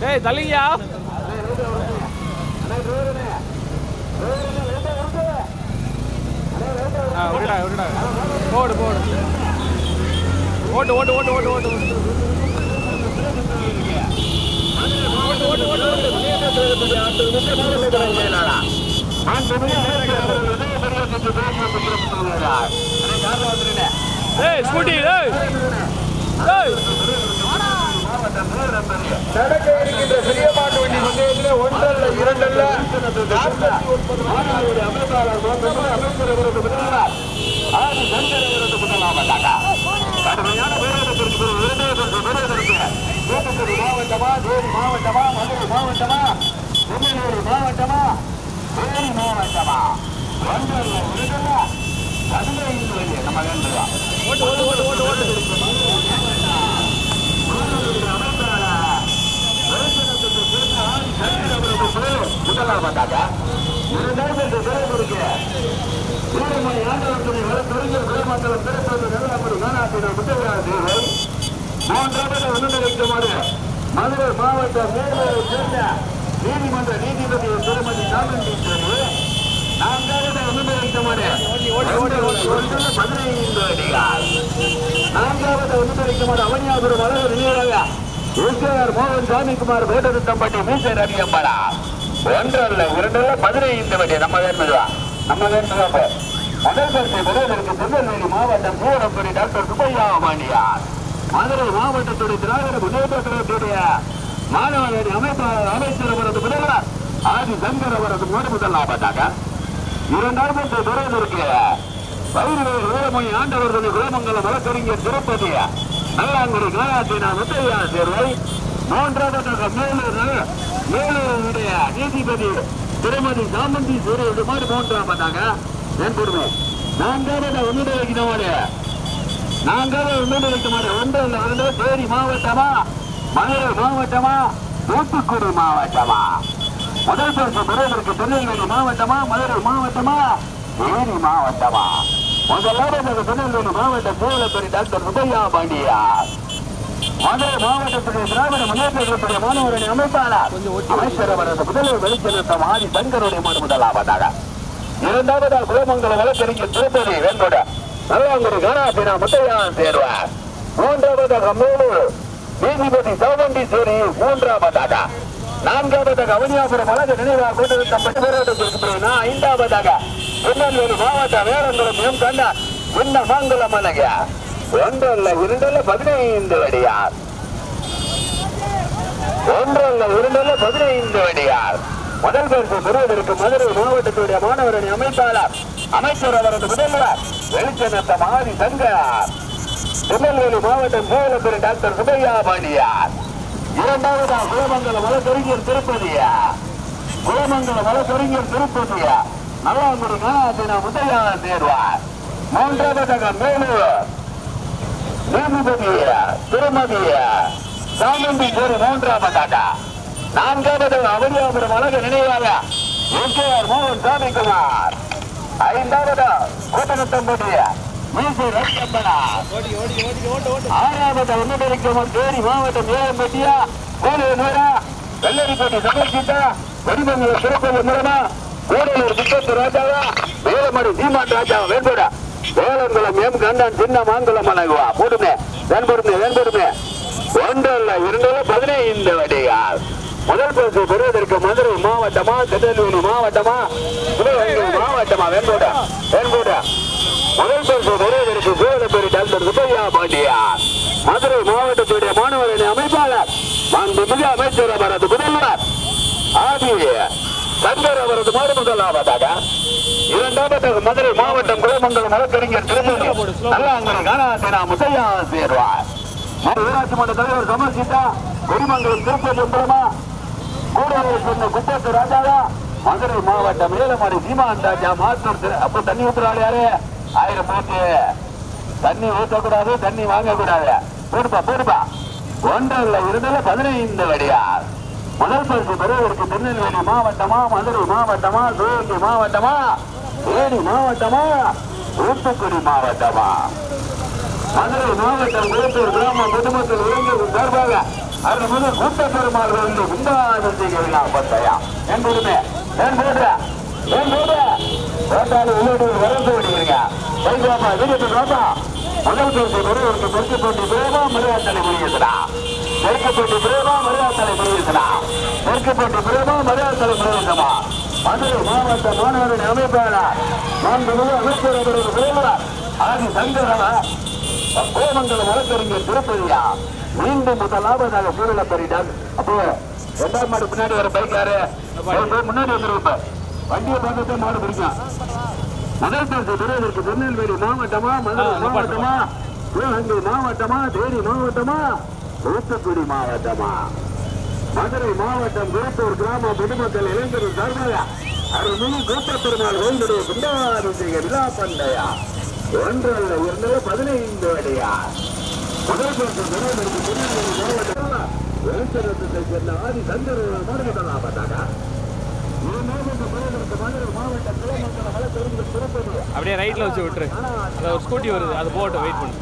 டேய் தள்ளிங்கயா விடுடா விடுடா. போடு போடு. ஓட்டு ஓட்டு ஓட்டு ஓட்டு ஓட்டு ஏய் ஸ்கூட்டி ஏய் ஏய் நடக்க இருக்கின்ற சிறிய மாட்டு வண்டி பந்தயத்தில் ஒன்றல்ல இரண்டல்ல. நாற்பத்தி ஒன்பது மாணவர்களுடைய அமைப்பாளர் அமைச்சர் அவரது விருந்தினர் ஆதி சங்கர் அவரது முதலாவதாக கடுமையான பேரத்திற்கு பிறகு விருதுகளுக்கு பெறுவதற்கு தூத்துக்குடி மாவட்டமா தேனி மாவட்டமா மதுரை மாவட்டமா திருநெல்வேலி மாவட்டமா தேனி மாவட்டமா ஒன்றல்ல இரண்டல்ல பதினைந்து நம்ம வேண்டுவோம் ஓட்டு ஓட்டு ஓட்டு ஓட்டு ஓட்டு முதலாவதாக இரண்டாயிரத்தி தலைமுறைக்கு வீரமணி ஆண்டவர்களை வளர்த்தொழில் குலமண்டலம் திருப்பதி நல்லபடி காணாட்டினர் முத்தவராஜர்கள் மூன்றாவது ஒன்றிணைக்குமாறு மதுரை மாவட்டம் மேலூரை சேர்ந்த நீதிமன்ற நீதிபதி திருமதி காமந்தீஸ்வரி நான்காவது ஒன்றிணைக்குமாறு பதினைந்து அடிகள் நான்காவது ஒன்றிணைக்குமாறு அவனியாபுரம் அழகு நினைவாக எஸ்கேஆர் மோகன் சாமிக்குமார் வேட்டருத்தம்பட்டி மீசை ரவி அம்பலா. ஒன்றல்ல இரண்டல்ல பதினைந்து வண்டி. நம்ம வேண்டுவா நம்ம வேண்டுவா முதல் பரிசு பெறுவதற்கு திருநெல்வேலி மாவட்டம் பூவரப்படி டாக்டர் சுப்பையா பாண்டியார் மதுரை மாவட்டத்துடைய திராவிட முன்னேற்ற கழகத்துடைய மாணவரணி அமைப்பாளர் அமைச்சர் அவரது முதல்வர் ஆதி சங்கர் அவரது முதல் முதல் ஆபத்தாக இரண்டாயிரத்தி பெறுவதற்கு பயிர்கள் வீரமணி ஆண்டவர்கள் குலமங்கலம் வழக்கறிஞர் திருப்பதி. நல்லாங்குடி காயாத்தினா முத்தையா சேர்வை மூன்றாவதாக மேலூர் மேலூருடைய நீதிபதி திருமதி சாமந்தி சூரியகுமார் மூன்றாவதாக குடும்பம் நான்காவது ஒன்றுடைய நான்காவது நாங்கள் முன்னெடுக்குமாறு ஒன்று வந்து தேனி மாவட்டமா மதுரை மாவட்டமா தூத்துக்குடி மாவட்டமா முதல் பரிசு பெறுவதற்கு திருநெல்வேலி மாவட்டமா மதுரை மாவட்டமா தேனி மாவட்டமா? முதலாவது திருநெல்வேலி மாவட்ட பூவலப்பேரி டாக்டர் உதயா பாண்டியா. மதுரை மாவட்டத்துடைய திராவிட முன்னேற்றத்துடைய மாணவருடைய அமைப்பாளர் அமைச்சர் அவரது முதல்வர் வெளிச்செலுத்தம் ஆதி சங்கருடைய மனு முதலாவதாக. இரண்டாவது குலமங்கலம் வழக்கறிஞர் திருப்பதி வெண்கொட நல்லாங்குடி கணாசினா முத்தையான் சேர்வார் மூன்றாவதாக மேலூர் நீதிபதி சௌவண்டீஸ்வரி மூன்றாவதாக. நான்காவதாக அவனியாபுரம் வழக்கு நினைவாக கொண்டிருக்கப்பட்ட போராட்டத்திற்கு ஐந்தாவதாக திருநெல்வேலி மாவட்டம் வேளங்குளம் எம் கண்ணா சின்ன மாங்குளம் அழகிய. ஒன்றல்ல இரண்டல்ல பதினைந்து வடியார். ஒன்றல்ல இரண்டல்ல பதினைந்து வடியார். முதல் பரிசு பெறுவதற்கு மதுரை மாவட்டத்துடைய மாணவரணி அமைப்பாளர் அமைச்சர் அவரது முதல்வர் வெளிச்சநத்த மாரி சங்கர் திருநெல்வேலி மாவட்டம் சேலத்துறை டாக்டர் சுபையா பாண்டியார். இரண்டாவதா குலமங்கலம் வழக்கறிஞர் திருப்பதியா குலமங்கலம் வழக்கறிஞர் திருப்பதியா நல்லாங்குடி கணாசினா முத்தையா தேர்வார். மூன்றாவதாக மேலூர். நீதிபதி திருமதி சாமந்தி சேரி மூன்றாவதாக. நான்காவது அவனியாபுரம் அழகு நினைவாக எஸ்கேஆர் மோகன் சாமிக்குமார் ஐந்தாவது கூட்டணத்தம்பதி ஆறாவது ஒன்றிணைக்கும் தேனி மாவட்டம் ஏஎம்பட்டியா கோலை நூறா வெள்ளரிப்பட்டி சமர்ப்பித்தா வெடிமங்கல சிறப்பு மூலமா கூடலூர் புத்தத்து ராஜாவா? வேலமடி சீமான் ராஜா வேண்டோடா. வேலங்குளம் எம் கண்டான் சின்ன மாங்குளம் அழகுவா போடுமே. வேண்பொருமே வேண்படுமே. ஒன்றல்ல இரண்டல்ல பதினைந்து வடிகால் முதல் பரிசு பெறுவதற்கு மதுரை மாவட்டமா திருநெல்வேலி மாவட்டமா? சிவகங்கை மாவட்டமா? வேண்போட வேண்போட முதல் பரிசு பெறுவதற்கு சோழப்பேரி டாக்டர் சுப்பையா பாண்டியா மதுரை மாவட்டத்துடைய மாணவரணி அமைப்பாளர் மாண்புமிகு அமைச்சர் அவரது முதல்வர் ஆதி சங்கர் அவரது மாடு முதலாவதாக. இரண்டாவதாக மதுரை மாவட்டம் குலமங்கலம் வழக்கறிஞர் திருமணி நல்லாங்கரை காணாத்தினா முத்தையா சேர்வார். ஊராட்சி மன்ற தலைவர் சமர்சித்தா குடிமங்கலம் திருப்பதி மூலமா கூடலூர் சொன்ன குப்பத்து ராஜாவா மதுரை மாவட்டம் ஏலமாடி சீமான் ராஜா மாத்தூர் அப்ப தண்ணி ஊத்துறாள் யாரு? ஆயிரம் போட்டு. தண்ணி ஊற்றக்கூடாது தண்ணி வாங்கக்கூடாது. போடுப்பா போடுப்பா. ஒன்றல்ல இரண்டுல பதினைந்து வடியார் முதல் பரிசு பெறுவதற்கு திருநெல்வேலி மாவட்டமா மதுரை மாவட்டமா சிவகங்கை மாவட்டமா தேனி மாவட்டமா தூத்துக்குடி மாவட்டமா? மதுரை மாவட்டம் குளத்தூர் கிராம பொதுமக்கள் இளைஞர்கள் சார்பாக அவர்கள் முதல் கூட்ட பெருமாள் வந்து குண்டாதிருச்சிகளா பத்தையா என் போடுமே என் போடுற என் போடுற போட்டாலும் உள்ளோடு வரந்து விடுவீங்க வைகாமா வீரத்தில் ராமா முதல் பரிசு பெறுவதற்கு தெற்கு போட்டி பிரேமா மரியாதை முடியுதுடா தெற்கு போட்டி பிரேமா மரியாதை முடியுதுடா தெற்கு போட்டி பிரேமா மரியாதை முடியுதுமா மதுரை மாவட்ட மாணவரின் அமைப்பாளர் மாண்புமிகு அமைச்சர் அவர்கள் விரைவாளர் ஆதி சங்கரவா கோமங்கலம் வழக்கறிஞர் திருப்பதியா? மீண்டும் முதலாவதாக சூழலப்பரிடம். அப்போ ரெண்டாம் மாடு பின்னாடி வர பைக்காரு முன்னாடி வந்துருப்ப வண்டியை பார்த்துட்டு மாடு பிடிக்கும். முதல் பேச துறையிற்கு திருநெல்வேலி மாவட்டமா மதுரை. மாவட்டமா சிவகங்கை மாவட்டமா தேனி மாவட்டமா தூத்துக்குடி மாவட்டமா? மதுரை மாவட்டம் குருத்தூர் கிராம பொதுமக்கள் இளைஞர்கள் சார்பாக அருள்மிகு கூட்ட பெருமாள் வேண்டுடைய குண்டாதிசைய விழா பண்டையா? ஒன்றல்ல இருந்தது பதினைந்து அடையா? முதல் பேச துறையிற்கு திருநெல்வேலி மாவட்டமா வெளிச்சரத்தை சேர்ந்த ஆதி சந்திரன் திருப்பதி அப்படியே ரைட்டில் வச்சு விட்டுரு. ஒரு ஸ்கூட்டி வருது. அது போட்டு வெயிட் பண்ணு.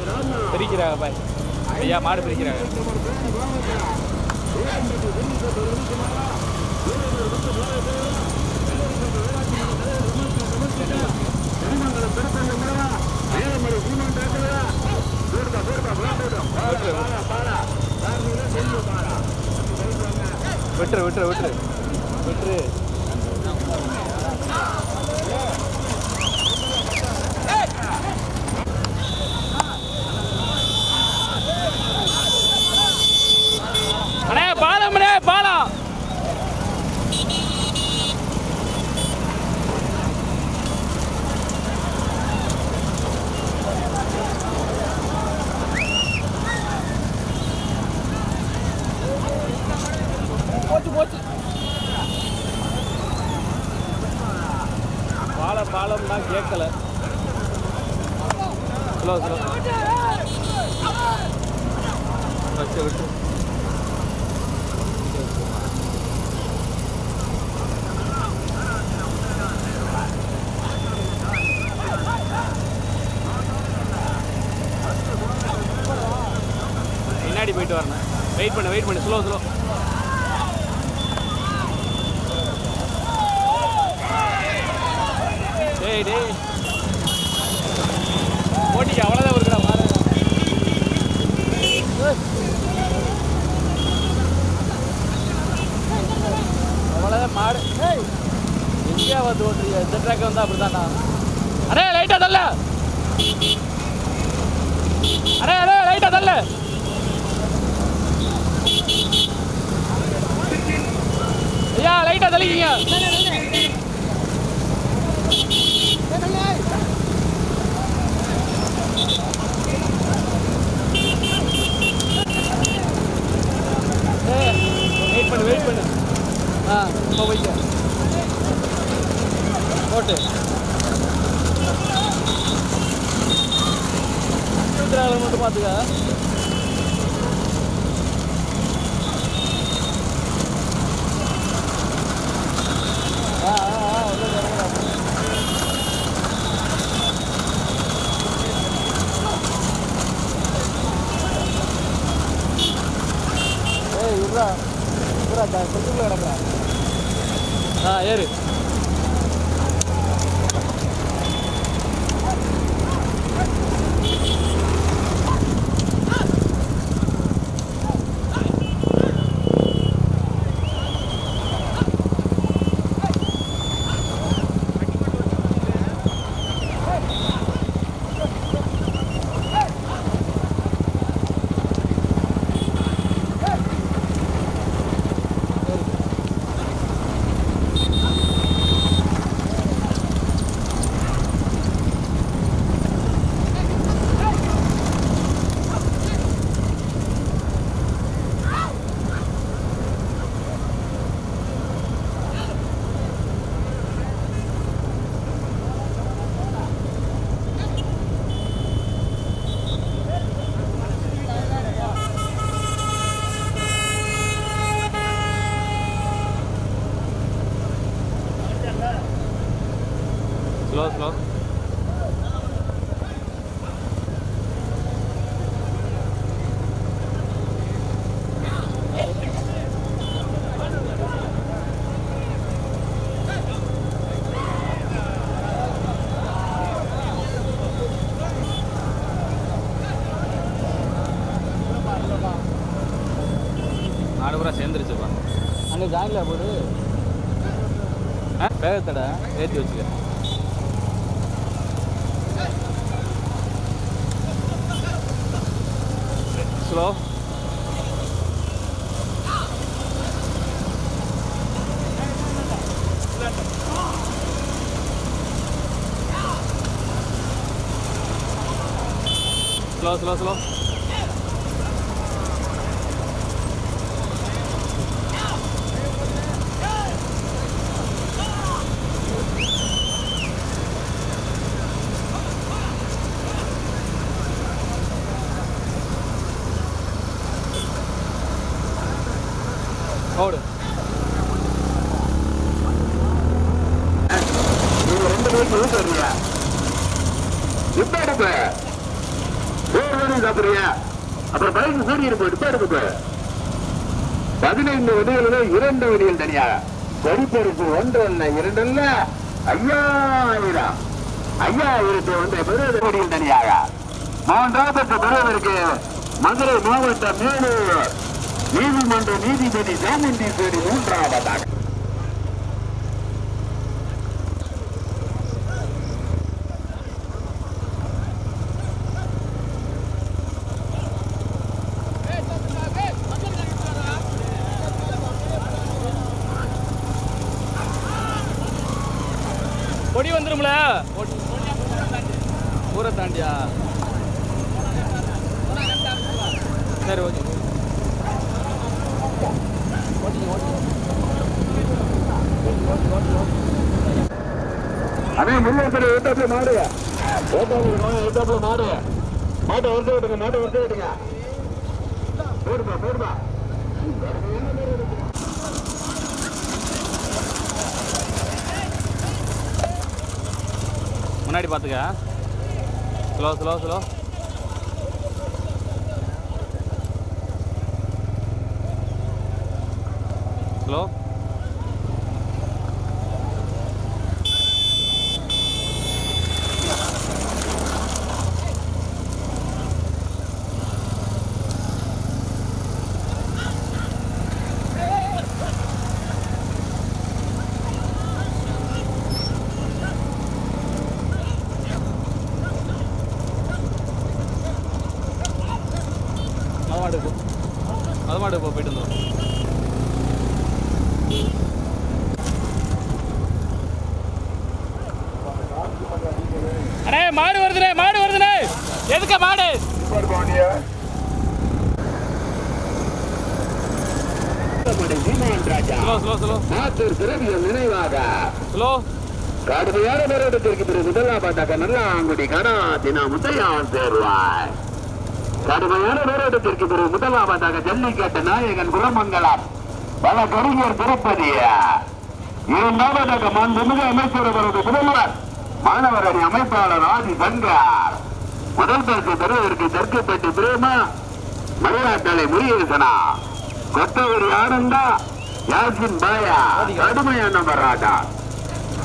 ராமா பிரிக்கிறாங்க பாய். ஐயா மாடு பிரிக்கிறாங்க. விட்டுரு விட்டுரு விட்டுரு. பெற்று அண்ணே பாலம் அண்ணே பாலம் போச்சு போச்சு பாலம் பாலம்னா கேட்கல ஸ்லோ ஸ்லோ வச்சு விட்டு பின்னாடி போயிட்டு வரணும் வெயிட் பண்ணு ஸ்லோ ஸ்லோ ஆ வேகத்தடை ஏற்றி வச்சுக்க ஸ்லோ ஸ்லோ ஸ்லோ ஸ்லோ சாப்பிடுறியா? அப்புறம் பைக் பதினைந்து வடிகளில் இரண்டு வடிகள் தனியா. படிப்பெருக்கு ஒன்று அல்ல இரண்டு அல்ல. ஐயாயிரம். ஐயாயிரத்தி ஒன்றை பெறுவது வடிகள் தனியாக. மூன்றாவது பெறுவதற்கு மதுரை மாவட்ட மேலூர். நீதிமன்ற நீதிபதி சாமுண்டீஸ்வரி மூன்றாவதாக. சரி ஓகே அதே முன்னேற்ற ஏத்தாப்புல மாடு. ஏத்தாப்புல ஏத்தாப்புல மாடு. மாட்டை வருஷ விட்டுங்க மாட்டை வருஷ விட்டுங்க போடுப்பா போடுப்பா. முன்னாடி பார்த்துக்க. ஸ்லோ ஸ்லோ ஸ்லோ ஸ்லோ மதமாடு போ மதமாடு போ போயிட்டு வந்துடும் அண்ணே மாடு வருதுண்ணே மாடு வருதுண்ணே எதுக்க மாடு Seeman Raja slow slow slow Mathur பிறவியல் நினைவாக ஸ்லோ கடுமையான போராட்டத்திற்கு பிறகு முதலாவதாக நல்லாங்குடி தினா முத்தையான் சேர்வாய் கடுமையான போராட்டத்திற்கு பிறகு முதலாவதாக ஜல்லிக்கட்டு நாயகன் குலமங்கலம் பல கவிஞர் திருப்பதி இரண்டாவதாக மாண்புமிகு அமைச்சர் அவரது முதல்வர் மாணவர் அணி அமைப்பாளர் ஆதி சங்கர். முதல் பரிசு பெறுவதற்கு தெற்குப்பட்டி பிரேமா மயிலாட்டலை முருகேசனா. கொத்தவரி ஆனந்தா யாசின் பாயா. கடுமையான வராட்டா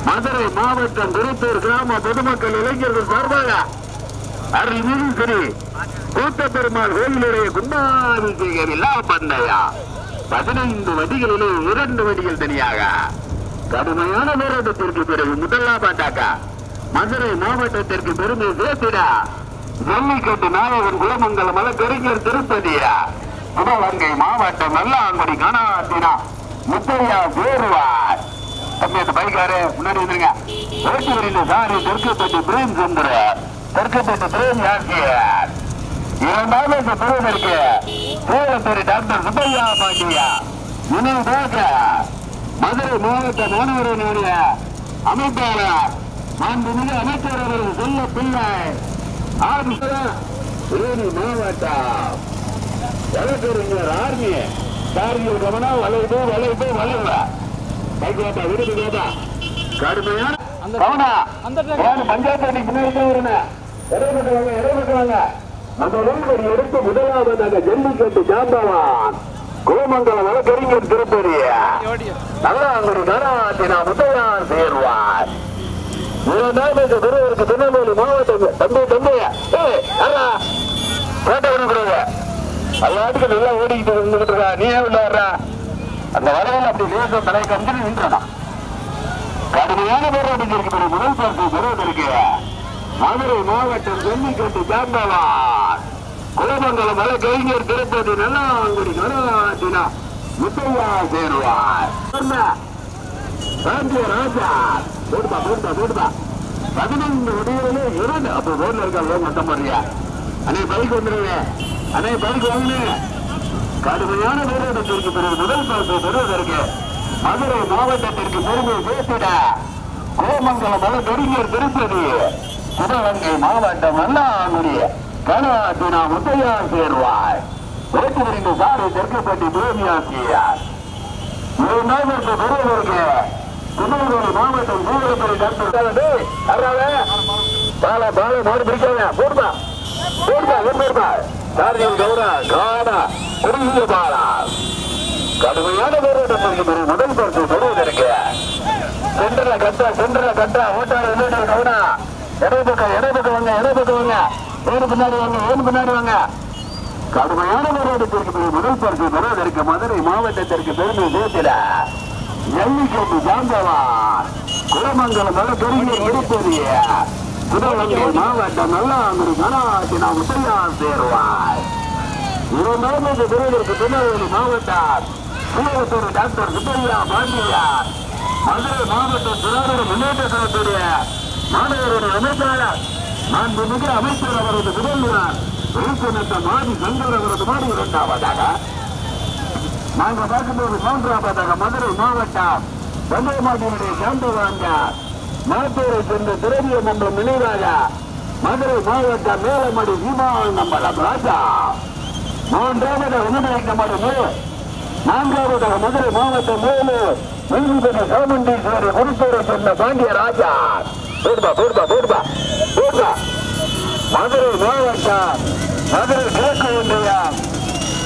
மதுரை மாவட்டம் திருப்பூர் கிராம பொதுமக்கள் இளைஞர்கள் சார்பாக அருள்மிகு ஸ்ரீ கூத்த பெருமாள் கோயிலுடைய கும்பாபிஷேக விழா பந்தயா பதினைந்து வடிகளிலே இரண்டு வடிகள் தனியாக. கடுமையான போராட்டத்திற்கு பிறகு முதல்லா பாட்டாக்கா. மதுரை மாவட்டத்திற்கு பெருமை சேர்த்திடா. ஜல்லிக்கட்டு நாயகன் குலமங்கலம் வழக்கறிஞர் திருப்பதியா? சிவகங்கை மாவட்டம் நல்லாங்குடி கனாத்தினா முத்தையா சேருவார் தம்பி அந்த பைக்காரு முன்னாடி வந்துருங்க. ஓட்டு வரையில சாரி தெற்குப்பட்டி பிரேம் சந்திர. தெற்குப்பட்டி பிரேம் யாசியர் இரண்டாவது பெறுவதற்கு சேலத்தூர் டாக்டர் சுப்பையா பாண்டியா. நினைவாக மதுரை மாவட்ட மாணவர்களுடைய அமைப்பாளர் மாண்புமிகு அமைச்சர் அவர்கள் சொல்ல பிள்ளை ஆதி தேனி மாவட்டம். வழக்கறிஞர் ஆர்மி காரியல் கவனம் வளைவு வளைவு வளைவு. பைக்கோட்டா விருது கோட்டா கடுமையான கவனா. பஞ்சாயத்து அணி பின்னாடி வருங்க. இடைப்பட்டு வாங்க இடைப்பட்டு வாங்க. அந்த எடுத்து ஜல்லிக்கட்டு ஜாம்பவான். கோமங்கலம் வழக்கறிஞர் திருப்பதி ஓடியா நல்லாங்குடி கராத்தினா முத்தையான் சேர்வார். பெருவருக்கு திருநெல்வேலி மாவட்டம். தம்பி தம்பி. ஏய், யாரா? கேட்ட விடக்கூடாது எல்லாத்துக்கும் நல்லா ஓடிக்கிட்டு இருந்துகிட்டு இருக்கா. நீ ஏன் விளையாடுற அந்த வரையில் அப்படி லேசம் தலை கஞ்சு நின்றனா கடுமையான பேர் இருக்கிற முதல் பரிசு பெறுவதற்கு மதுரை மாவட்டம் ஜல்லிக்கட்டு சார்ந்தவார். குலமங்கலம் மலை கவிஞர் திருப்பதி நல்லாங்குடி கருணாட்டினா முத்தையா சேருவார். ராஜா ராஜா. போடுப்பா போடுப்பா போடுப்பா. முடிவுகளே இரண்டு. அப்போ போர்ல இருக்காங்க மொத்தம் போடுறியா? அண்ணே பைக் வந்துருங்க. அண்ணே பைக் வாங்கினேன் கடுமையான போராட்டத்திற்கு பிறகு முதல் பரிசு பெறுவதற்கு மதுரை மாவட்டத்திற்கு பெருமை பேசிட கோமங்கலம் மலை கவிஞர் திருப்பதி சிவகங்கை மாவட்டம் நல்லாங்குடி கனவாத்தினா முத்தையா சேர்வாய். வேட்டு வரைந்து சாரி தெற்குப்பட்டி பூமியாசியார் இரண்டாவது பெறுவதற்கு திருநெல்வேலி மாவட்டம் சூழல்துறை டாக்டர் பால பால மாடு பிடிக்காத போடுமா போடுமா போடுமா சாரியம் கௌரா காடா குறுகிய பாலா. கடுமையான போராட்டம் இருக்கிறது முதல் பரிசு பெறுவதற்கு. சென்றல கட்டா சென்றல கட்டா ஓட்டாளர் உள்ளிட்ட கவுடா இடை பக்கம் இடை பக்கம் வாங்க இடை பக்கம் வாங்க. ஏழு பின்னாடி வாங்க ஏழு பின்னாடி வாங்க. கடுமையான போராட்டத்திற்கு பிறகு முதல் பரிசு பெறுவதற்கு மதுரை மாவட்டத்திற்கு பெருமை சேர்த்திட. ஜல்லிக்கட்டு ஜாம்பவான். குலமங்கலம் பெருகிய பெருமை இருப்பது சிவகங்கை மாவட்டம் நல்லாங்குடி கனாட்டினா முத்தையா சேருவார். இரண்டாவது பெறுவதற்கு திருநெல்வேலி மாவட்டம். சீரத்தூர் டாக்டர் சுப்பையா பாண்டியார் மதுரை மாவட்டம் திராவிட முன்னேற்ற கழகத்துடைய மாணவருடைய அமைப்பாளர் மாண்புமிகு அமைச்சர் அவரது முதல்வர் விழுப்புணர்த்த மாடி சங்கர் அவரது மாடி இரண்டாவதாக. நாங்க பார்க்கும்போது மூன்றாவதாக மதுரை மாவட்டம். வெங்கமாட்டியுடைய சாந்தவாங்க மாத்தூரை சேர்ந்த திரவிய மன்றம் நினைவாக மதுரை மாவட்ட மேலமடி சீமானம்பலம் ராஜா. மூன்றாவது உணவளிக்கப்பட மூணு நான்காவதாக மதுரை மாவட்ட மூணு நீதிபதி சாமுண்டீஸ்வரி குருத்தூரை சேர்ந்த பாண்டிய ராஜா. போடுபா போடுபா போடுபா போடுபா மதுரை மாவட்டம் மதுரை கிழக்கு ஒன்றியம்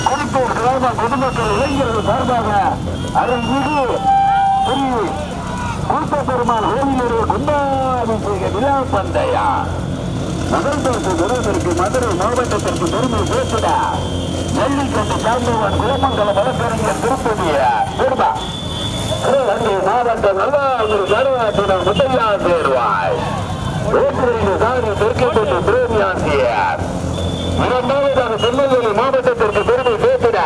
குருத்தூர் கிராம பொதுமக்கள் இளைஞர்கள் சார்பாக அருள்மிகு ஸ்ரீ பெருமாள் கோவிலூர் குண்டாபிஷேக விழா பந்தயா முதல் பரிசு மதுரை மாவட்டத்திற்கு பெருமை சேர்த்துட நெல்லிக்கட்டு சார்ந்தவன் குலமங்கல வழக்கறிஞர் திருப்பதிய. திருபா சிவகங்கை மாவட்டம் நல்லா ஒரு முத்தையா சேருவாய். ஓட்டுநரின் சாரி தெற்கப்பட்டு பிரேமியாசியர் இரண்டாவதாக திருநெல்வேலி மாவட்டத்திற்கு பெருமை சேர்த்திட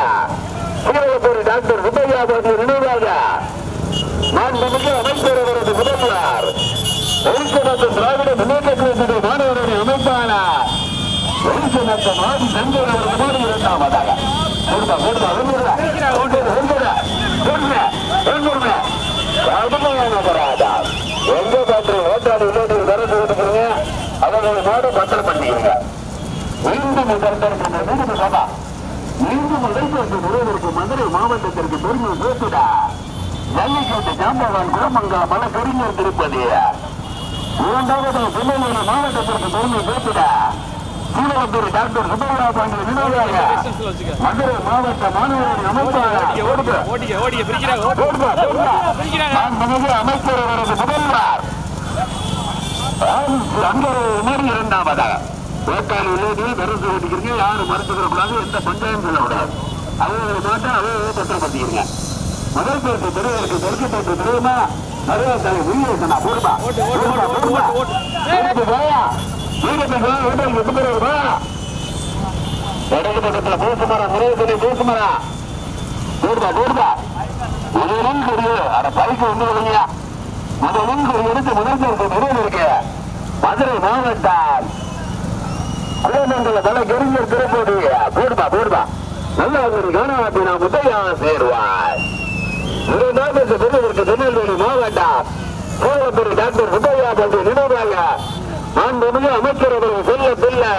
சீரகப்பூரி டாக்டர் சுப்பையா பாட்டி நினைவாக. மாண்புமிகு அமைச்சர் அவரது முதல்வர் ஒழுக்கமற்ற திராவிட முன்னேற்ற கழகத்துடைய மாணவருடைய அமைப்பாளர் ஒழுக்கமற்ற மாடி சங்கர் அவரது மாடி இரண்டாவதாக. கொடுப்பா கொடுப்பா ஒன்றுடா ஒன்றுடா ஒன்றுடா ஒன்று ஒன்றுமே கடுமையான எங்க பாட்டு ஓட்டாடு உள்ளோடு வர சொல்லிட்டு அவங்களை நாடு பத்திரம் பண்ணிடுங்க. மீண்டும் கருத்தரசு வீடு சபா. மீண்டும் முதல்வருக்கு முருகருக்கு மதுரை மாவட்டத்திற்கு பெருமை சேர்த்துடா. ஜல்லிக்கட்டு ஜாம்பவான் குரமங்கா பல கறிஞர் திருப்பதி. இரண்டாவது திருநெல்வேலி மாவட்டத்திற்கு பெருமை சேர்த்துடா. சீவகத்தூர் டாக்டர் டிஸ்டன்ஸ்ல வச்சுக்க மதுரை மாவட்ட மாணவரின் அமைப்பாளர். அமைச்சர் அவரது முதல்வர். அங்கே மாதிரி இரண்டாவதாக ஓட்டாளி உள்ளதில் கருத்து ஓட்டிக்கிறீங்க யாரும் மறுத்துக்கிறக்கூடாது எந்த பஞ்சாயம் சொல்லக்கூடாது. அவங்க மாட்டா அவங்க பத்திரப்படுத்திக்கிறீங்க முதல் பேருக்கு பெருவருக்கு தெற்குப்பட்டு தெரியுமா போடுப்பா, ஓட்டு, போடுப்பா. ஓட்டு, ஓட்டு. ஏய், வீட்டுக்கு போயா? வீட்டுக்கு போயா வீட்டுக்கு எட்டு பேர் வா இடது பக்கத்துல பூசு மரம் நிறைய சொல்லி பூசு மரம் போடுப்பா போடுப்பா முதலும் கொடியோ. அட பைக்கு வந்து விடுங்க முதலும் எடுத்து முதல் நிறைவு இருக்கு மதுரை மாவட்டம். தலை கெரிஞ்சர் திருப்பதி. போடுப்பா போடுப்பா நல்ல ஒரு நான் முத்தையா சேருவாய் இரண்டாவது பெரியவருக்கு திருநெல்வேலி மாவட்டம் கோலப்பேரி டாக்டர் சுப்பையா பற்றி நினைவாக மாண்புமிகு அமைச்சர் அவர்கள் செல்ல பிள்ளை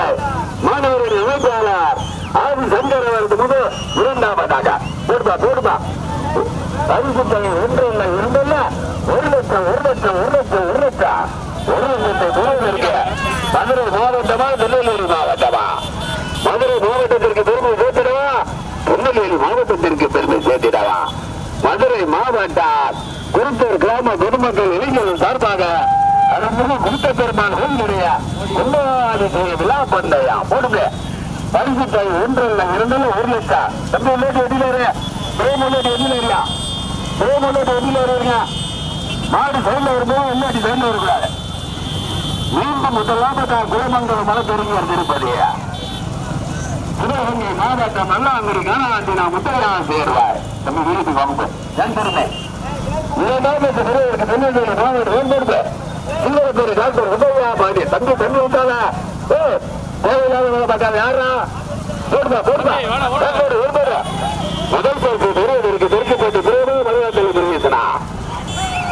மாணவரின் அமைப்பாளர் ஆதி சங்கர் அவரது முக இரண்டாவதாக. போடுப்பா போடுப்பா பரிசு தொகை ஒன்று இல்லை இரண்டு இல்ல. ஒரு லட்சம் ஒரு லட்சம் ஒரு லட்சம் ஒரு லட்சம். ஒரு லட்சத்தை இருக்கு மதுரை மாவட்டமா திருநெல்வேலி மாவட்டமா? மதுரை மாவட்டத்திற்கு பெருமை சேர்த்திடவா? திருநெல்வேலி மாவட்டத்திற்கு பெருமை சேர்த்திடவா? மதுரை மாவட்டம் குருத்தூர் கிராம பொதுமக்கள் இளைஞர்கள் சார்பாக அதன் குருத்த பெருமாள் கோயிலுடைய கும்பாபிஷேக விழா பந்தயம். போடுங்க. பரிசு தொகை ஒன்றில் இல்ல ஒரு லட்சம். தம்பி உள்ளது வெளியில பிரேம் உள்ளேட்டு வெளியில இருக்கியா பிரேம் உள்ளேட்டு வெளியில வருவீங்க மாடு சைட்ல வரும்போது உள்ளாடி சைட்ல வரக்கூடாது. மீண்டும் முதலாமதா குலமங்கலம் மலை பெருங்கியர் திருப்பதி சிவகங்கை மாவட்டம் மல்லாங்குடி காணாண்டினா முத்தகராக சேர்வார். தம்பி வீட்டுக்கு வாங்க. என் பெருமை இரண்டாவது சிறுவருக்கு தென்னிந்திய மாவட்ட வேண்டெடுப்பு சில்லறை பேரு டாக்டர் உதவியா பாண்டி. தம்பி தம்பி விட்டால ஓ தேவையில்லாத வேலை பார்க்காத யாரா? போடுமா போடுமா. ஏய், வேணாம், வேணாம். பேர் போடு, பேர் போடு. முதல் பரிசு பெரியவருக்கு தெற்கு போட்டு பிரேம மலையாளத்தில் தெரிவித்தனா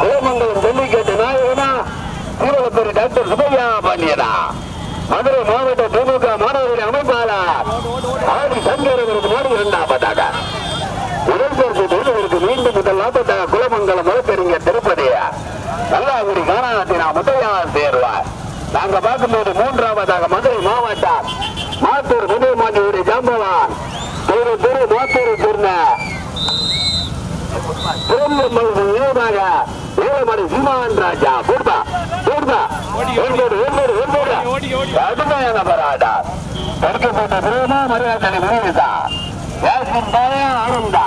கோமங்கலம் ஜல்லிக்கட்டு நாயகனா? சீரகப்பேரி டாக்டர் சுபையா பாண்டியனா? மதுரை மாவட்ட திமுக மாணவர்களின் அமைப்பாளர். ஆடி சங்கர் அவருக்கு மோடி இரண்டாவதாக உடற்பயிற்சி தொழில்களுக்கு மீண்டும் முதல் நாற்பத்தாக குலமங்கலம் வழக்கறிஞர் திருப்பதி நல்லாகுடி காணாத்தினா முத்தையார் சேர்வார் நாங்க பார்க்கும்போது மூன்றாவதாக மதுரை மாவட்டம். மாத்தூர் முதல்மாண்டியுடைய ஜாம்பவான். திரு திரு மாத்தூர் திருந்த ஏழமாக ஏழமணி சீமான் ராஜா. போடுதா போடுதா ஒன்பது ஒன்பது ஒன்பது. கடுமையான பராடா தடுக்கப்பட்ட பிரேமா மரியாதை விரைவுதா யாசின் தாயா ஆனந்தா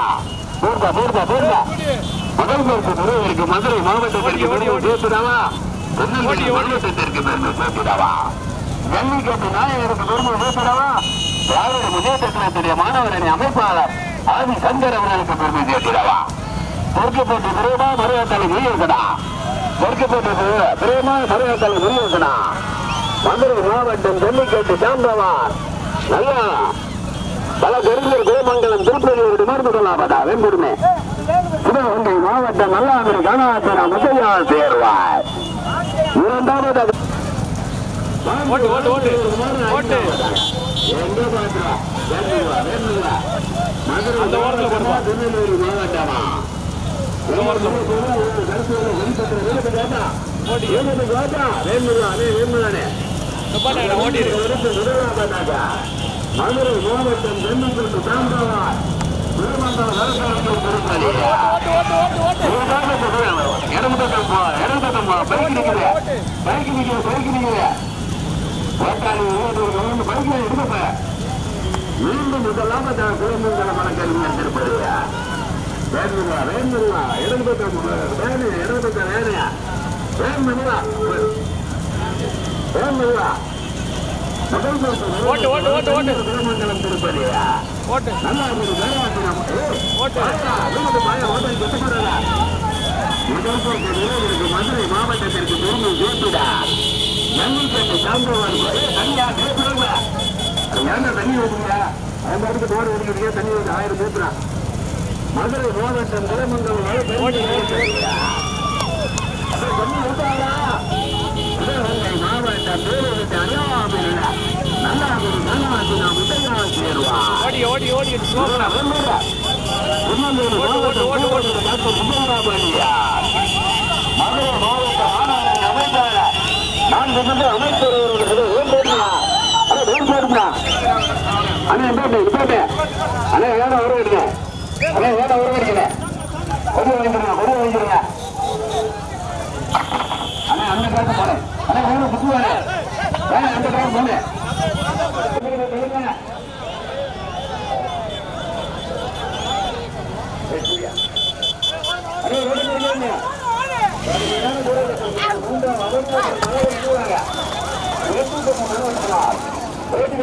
போடுதா போடுதா போடுதா முதல் பரிசு பெறுவதற்கு மதுரை மாவட்டத்திற்கு பெருமை சேர்த்துடாவா திருநெல்வேலி மாவட்டத்திற்கு பெருமை சேர்த்துடாவா ஜல்லிக்கட்டு நாயகருக்கு பெருமை சேர்த்துடாவா திராவிட முன்னேற்றத்தினுடைய மாணவர் அணி அமைப்பாளர் ஆதி சங்கர் அவர்களுக்கு பெருமை சேர்த்துடாவா தெற்குப்பட்டு பிரேமா மருகத்தலை முறியிருக்கடா தெற்குப்பட்டு பிரேமா மருகத்தலை முறியிருக்கடா மதுரை மாவட்டம் ஜல்லிக்கட்டு சாம்பவார். நல்லா பல பெருந்தர் கோமங்கலம் திருப்பதியோடு மருந்து கொள்ளாமடா வெம்புடுமே சிவகங்கை மாவட்டம் நல்லாந்திரி கணாத்திரா முத்தையா சேர்வார் இரண்டாவது ஓட்டு ஓட்டு ஓட்டு ஓட்டு எங்க பாத்துறா அந்த ஓரத்துல போடுப்பா. திருநெல்வேலி மாவட்டமா அந்த ஓரத்துல ஓடி நிப்பாட்டு, ஓட்டிரு மதுரை மாவட்டம் தென்னம்பட்டு சாம்பவார் திருமங்கலம் நரசாமி திருப்பதி ஓட்டு பக்கம் போ இடம் போ பைக் நிக்குது பைக் நிக்குது பைக் நிக்குது ஓட்டாளி வந்து பைக்ல எடுக்கப்ப மீண்டும் முதலாம் குடும்பங்கள மனக்கல்வி திருப்பதி வேணுங்களா வேணுங்களா வேணையா வேணுங்களா வேணுங்களா ஓட்டு, ஓட்டு, ஓட்டு, ஓட்டு. ஓட்டு ஓட்டு மதுரை மாவட்டத்திற்கு பெருமை சேர்த்துடா நன்னிக்கட்டு சாம்பவான் தனியா பேசுறவங்க ஏன்னா தண்ணி ஊற்றுங்க அவங்க இடத்துக்கு போட ஊற்றுறீங்க தண்ணி ஊற்று ஆயிரம் பேசுறா மதுரை மாவட்டம் குலமங்கலம் வரை ஓட்டு, பெருமை ஓட்டு. சேர்த்துடா. அப்புறம் தண்ணி ஊத்தாதா? சிவகங்கை மாவட்டம் பேரூருக்கு அணியாமல் நல்லா ஒரு கனவாசி நாம் முத்தையா சேருவா ஓடி ஓடி ஓடி ஸ்லோ பண்ண ஓட்டு ஓட்டு ஓட்டு டாக்டர் சுந்தரராமலியா மதுரை மாவட்ட மாணவர்கள் அமைப்பாளர் நான் சொன்னது அமைச்சர் அண்ணா ஏட உருவடிங்க அண்ணா ஏட உருவடிங்க கொடி வாங்கிடுங்க கொடி வாங்கிடுங்க அண்ணா அந்த காலத்து போனேன் அண்ணா வேணும் புத்துவாரு வேணும் அந்த காலம் போனேன் அண்ணா ரோடு மூன்றாம் அவர் மூன்றாம் அவர் மூன்றாங்க